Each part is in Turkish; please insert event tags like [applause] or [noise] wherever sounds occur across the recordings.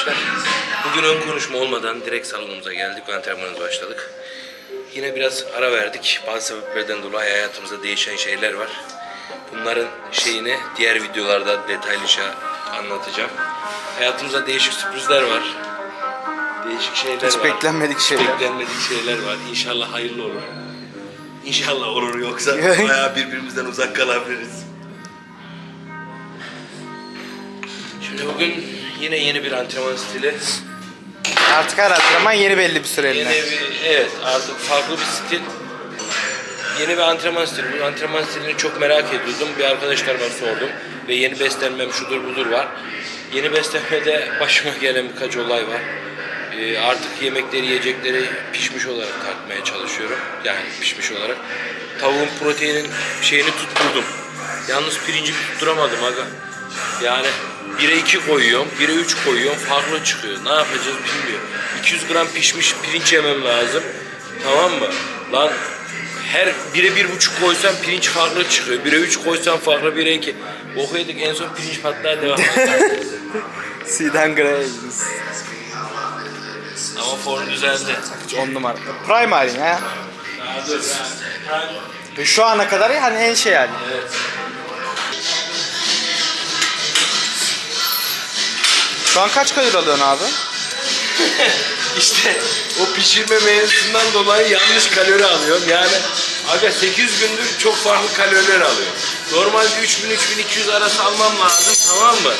arkadaşlar. Bugün ön konuşma olmadan direkt salonumuza geldik antrenmanımıza başladık. Yine biraz ara verdik. Bazı sebeplerden dolayı hayatımızda değişen şeyler var. Bunların şeyini diğer videolarda detaylıca anlatacağım. Hayatımızda değişik sürprizler var. Değişik şeyler Hiç var. beklenmedik şeyler. beklenmedik şeyler var. İnşallah hayırlı olur. İnşallah olur yoksa [laughs] bayağı birbirimizden uzak kalabiliriz. Şimdi bugün yine yeni bir antrenman stili. Artık her antrenman yeni belli bir Yeni süreyle. bir, evet artık farklı bir stil. Yeni bir antrenman stili. Bu antrenman stilini çok merak ediyordum. Bir arkadaşlarıma sordum. Ve yeni beslenmem şudur budur var. Yeni beslenmede başıma gelen birkaç olay var. Ee, artık yemekleri, yiyecekleri pişmiş olarak tartmaya çalışıyorum. Yani pişmiş olarak. Tavuğun proteinin şeyini tutturdum. Yalnız pirinci tutturamadım aga. Yani 1'e 2 koyuyorum, 1'e 3 koyuyorum. Farklı çıkıyor. Ne yapacağız bilmiyorum. 200 gram pişmiş pirinç yemem lazım. Tamam mı? Lan her 1'e 1,5 koysam pirinç farklı çıkıyor. 1'e 3 koysam farklı 1'e 2. Boku yedik en son pirinç patlağı devam. [laughs] Siden Grace. Ama form düzeldi. 10 numara. Prime halin. Daha dur. Ve Şu ana kadar hani en şey yani. Evet. Şu an kaç kalori alıyorsun abi? [laughs] İşte o pişirme mevzusundan dolayı yanlış kalori alıyorum. Yani aga 8 gündür çok farklı kaloriler alıyorum. Normalde 3000-3200 arası almam lazım tamam mı?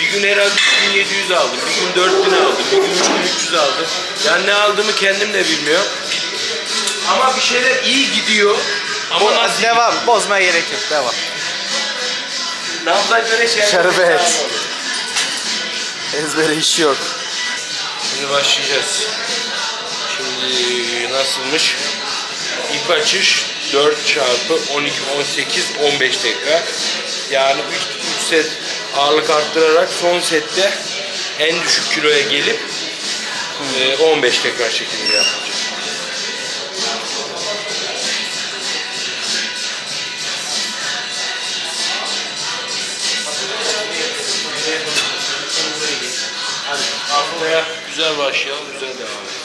Bir gün herhalde 3700 aldım, bir gün 4000 aldım, bir gün 3300 aldım. Yani ne aldığımı kendim de bilmiyorum. Ama bir şeyler iyi gidiyor. Ama nasıl? Devam. Bozmaya gerek yok. Devam. Nabza göre şey. Şerbet. Ezbere işi yok. Şimdi başlayacağız. Şimdi nasılmış? İlk açış 4 çarpı 12, 18, 15 tekrar. Yani 3, 3 set ağırlık arttırarak son sette en düşük kiloya gelip e, 15 tekrar şeklinde yapacağız. Güzel başlayalım, güzel devam edelim.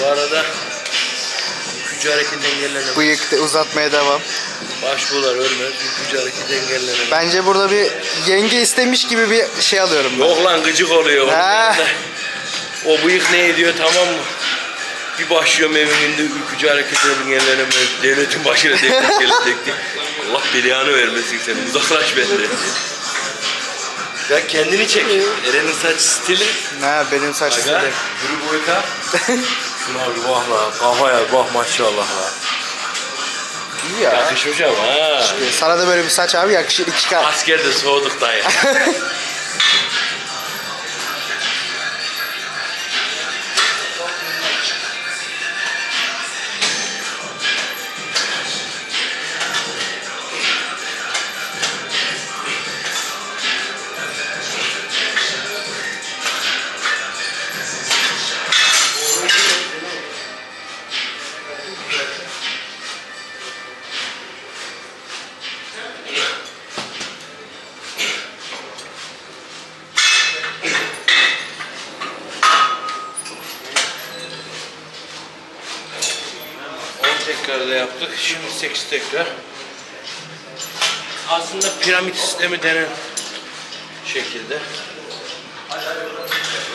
Bu arada gücü hareket engellenemez. Bıyık da uzatmaya devam. Başbuğlar ölmez. Gücü hareket engellenemez. Bence burada bir yenge istemiş gibi bir şey alıyorum ben. Yok lan gıcık oluyor. Ha. O bıyık ne ediyor tamam mı? Bir başlıyorum eviminde ülkücü hareket engellenemez. Devletin başına teknik gelecekti. [laughs] Allah belanı vermesin seni. Uzaklaş benden. Ya kendini çek. Eren'in saç stili. Ha benim saç Aga. stili. Yürü boyka. [laughs] Şuna bir bak la. Kafaya bak maşallah la. İyi ya. Yakışmış ama ha. Sana da böyle bir saç abi yakışır iki kat. Askerde soğuduk dayı. [laughs] yaptık. Şimdi 8 tekrar. Aslında piramit sistemi denen şekilde.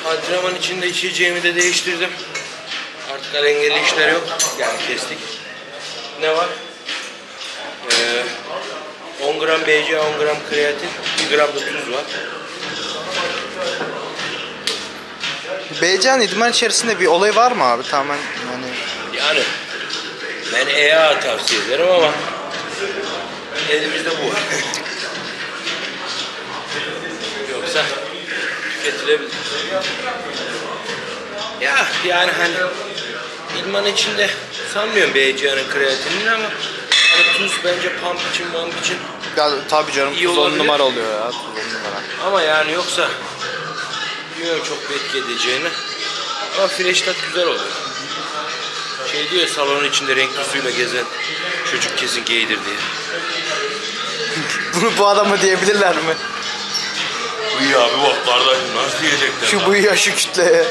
Antrenman içinde içeceğimi de değiştirdim. Artık alengeli işler yok. Yani kestik. Ne var? Ee, 10 gram BCA, 10 gram kreatin, 1 gram da tuz var. Beycan idman içerisinde bir olay var mı abi? Tamamen yani Yani ben EA tavsiye ederim ama elimizde bu var. Yoksa tüketilebilir. Ya yani hani idman içinde sanmıyorum BCA'nın kreatinini ama hani tuz bence pump için, pump için ya, tabii canım İyi tuz on olabilir. numara oluyor ya. Tuz on numara. ama yani yoksa bilmiyorum çok etki edeceğini. Ama fresh tat güzel oluyor. Şey diyor salonun içinde renkli suyla gezen çocuk kesin gaydir diye. [laughs] Bunu bu adamı diyebilirler mi? İyi abi bak kardeşim nasıl diyecekler? Şu buyuya şu kütleye.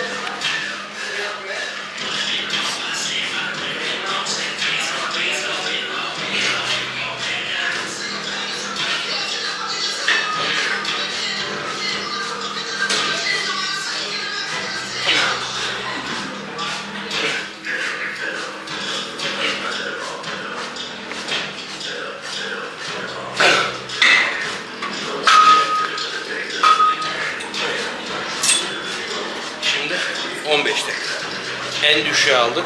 En düşüğe aldık.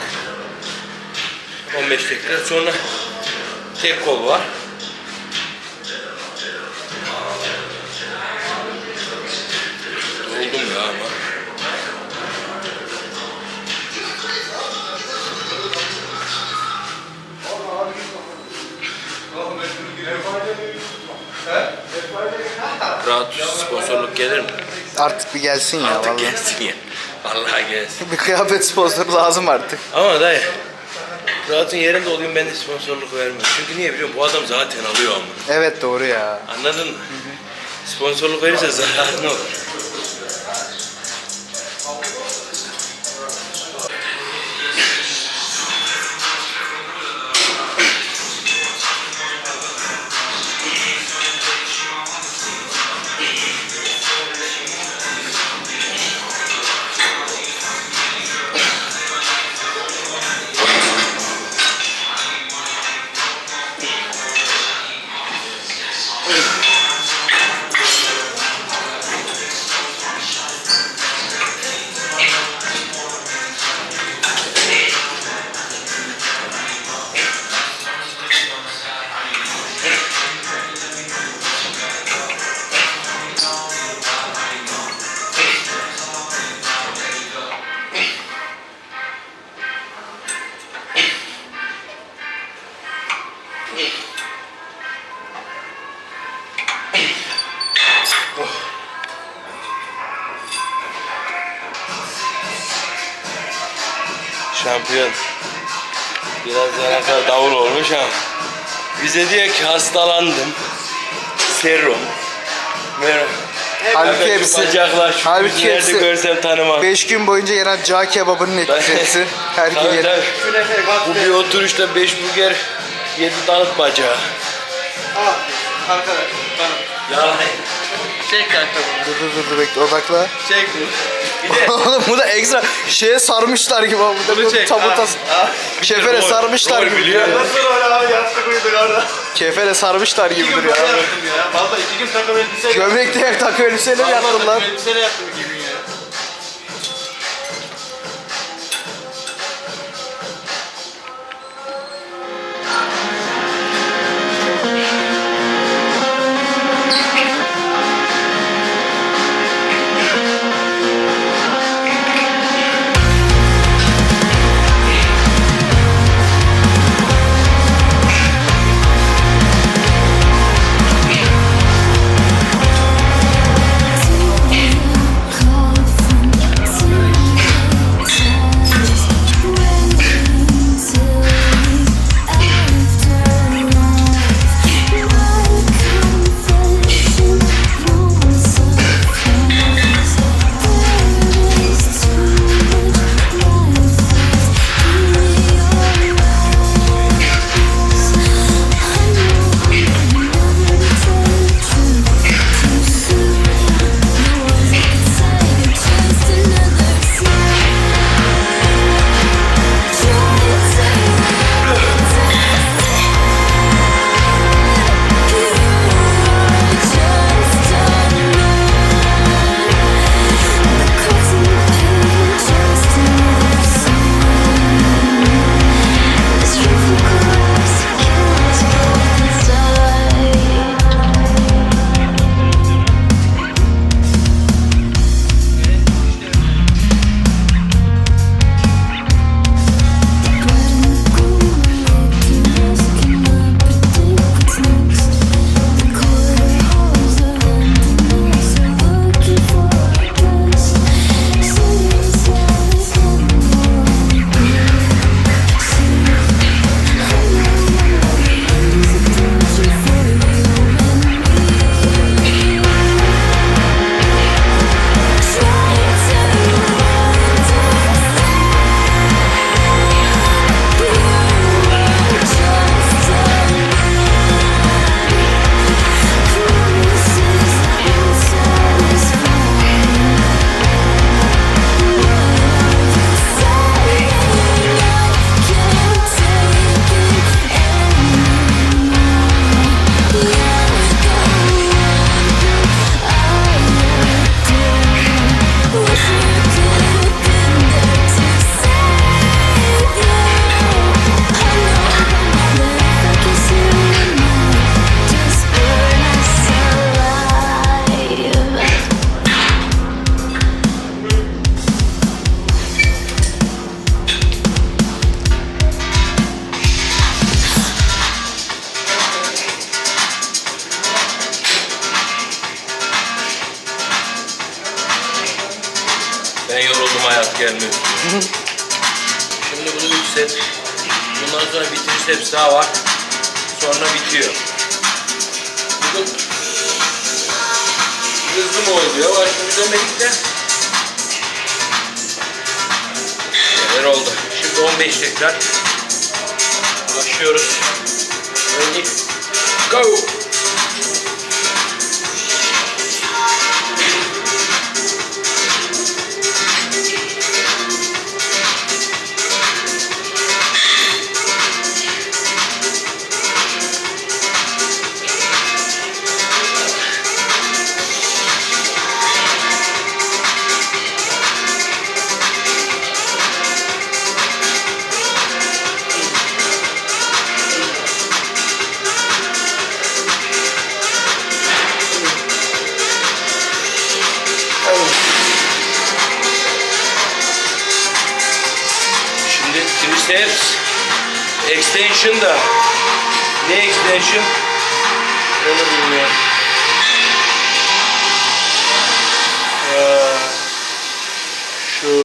15 dakika. Sonra tek kol var. Yoruldum ya ama. Rahat sponsorluk gelir mi? Artık bir gelsin ya Artık vallahi. gelsin ya. Vallahi gelsin. Bir kıyafet sponsoru lazım artık. Ama dayı Rahat'ın yerinde olayım ben de sponsorluk vermem. Çünkü niye biliyorum bu adam zaten alıyor ama. Evet doğru ya. Anladın mı? Sponsorluk verirse zararlı olur. Şampiyon. Biraz yanaklar davul olmuş ama. Bize diyor ki hastalandım. Serum. Merum. Halbuki şu hepsi- Bacaklar şu halbuki hepsi- görsem tanımam. 5 gün boyunca yenen cağ kebabının etkisi. Her gün Tabii, yenen. tabii. Bu bir oturuşta 5 burger 7 tanık bacağı. Arkadaş, tamam. Yalan. Çek kanka bunu. Dur dur dur, dur bekle odakla. Çek bunu. [laughs] Oğlum bu da ekstra şeye sarmışlar gibi. Bu da bunu bu çek. tabuta kefere Rol- sarmışlar rol gibi. biliyor. duruyor. Nasıl öyle abi yastık uyuduk orada. Kefere sarmışlar İki gibi gün duruyor böyle abi. yattım ya. Valla iki gün takım elbiseyle. Gömlek diye takı elbiseyle mi Vallahi yattın lan? takım elbiseyle yattım iki gün Bundan sonra bitiriş hepsi daha var. Sonra bitiyor. Bugün hızlı mı oluyor? Başka bir demedik de. Neler oldu? Şimdi 15 tekrar. Başlıyoruz. Ready? Go! Şimdi triceps extension da ne extension? Onu bilmiyorum. Ee, şu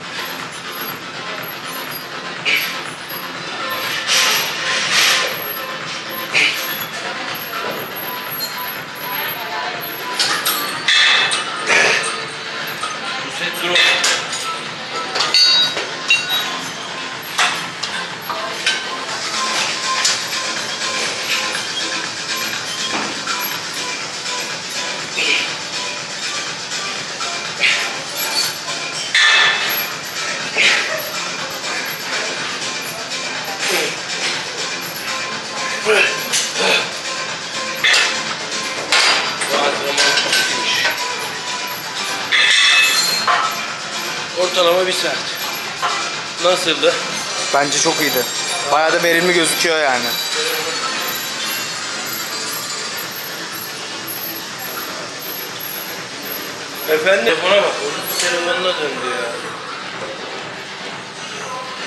Ortalama bir saat. Nasıldı? Bence çok iyiydi. Bayağı da verimli gözüküyor yani. Efendim? Telefona bak. Onun telefonuna döndü ya.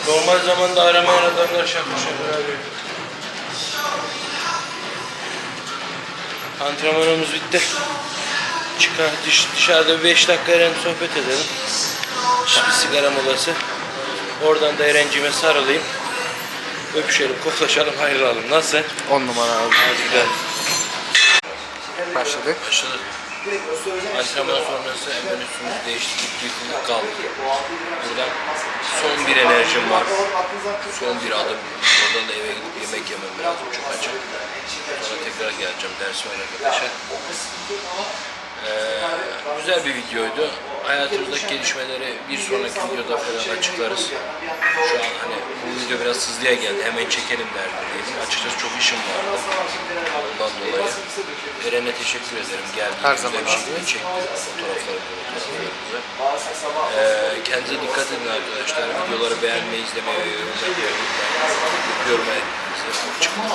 Normal zamanda aramayan adamlar şakır şakır arıyor. Antrenmanımız bitti. Çıkar dış, dışarıda bir 5 dakika sohbet edelim. Bir sigara molası. Oradan da Erencime sarılayım. Öpüşelim, koklaşalım, ayrılalım. Nasıl? 10 numara abi. Hadi gidelim. Başladık. Başladı. Antrenman sonrası hemen üstümüzü değiştirdik, yıkıldık kaldık. Buradan son bir enerjim var. Son bir adım. Oradan da eve gidip yemek yemem lazım. Çok açım. Sonra tekrar geleceğim ders var arkadaşa. Ee, güzel bir videoydu. Hayatımızdaki gelişmeleri bir sonraki videoda falan açıklarız. Şu an hani bu video biraz hızlıya geldi. Hemen çekelim derdindeydim. Açıkçası çok işim vardı. Ondan dolayı. Eren'e teşekkür ederim. Geldi. Her zaman bir şekilde çekti fotoğrafları, fotoğraflarımızı. Ee, kendinize dikkat edin arkadaşlar. Videoları beğenmeyi, izlemeyi ve yorum yapmayı unutmayın. Öpüyorum hepinizi. Hoşçakalın.